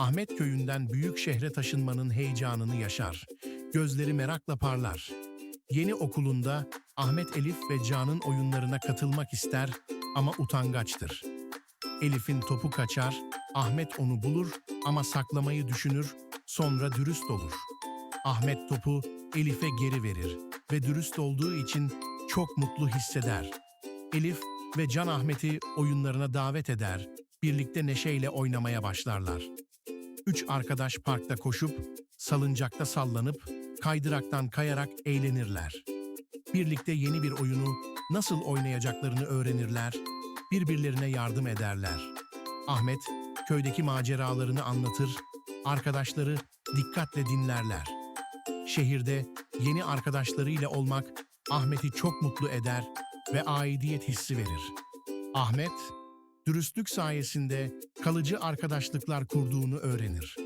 Ahmet köyünden büyük şehre taşınmanın heyecanını yaşar. Gözleri merakla parlar. Yeni okulunda Ahmet Elif ve Can'ın oyunlarına katılmak ister ama utangaçtır. Elif'in topu kaçar, Ahmet onu bulur ama saklamayı düşünür, sonra dürüst olur. Ahmet topu Elif'e geri verir ve dürüst olduğu için çok mutlu hisseder. Elif ve Can Ahmet'i oyunlarına davet eder, birlikte neşeyle oynamaya başlarlar. Üç arkadaş parkta koşup, salıncakta sallanıp, kaydıraktan kayarak eğlenirler. Birlikte yeni bir oyunu nasıl oynayacaklarını öğrenirler, birbirlerine yardım ederler. Ahmet köydeki maceralarını anlatır, arkadaşları dikkatle dinlerler. Şehirde yeni arkadaşlarıyla olmak Ahmet'i çok mutlu eder ve aidiyet hissi verir. Ahmet, dürüstlük sayesinde kalıcı arkadaşlıklar kurduğunu öğrenir.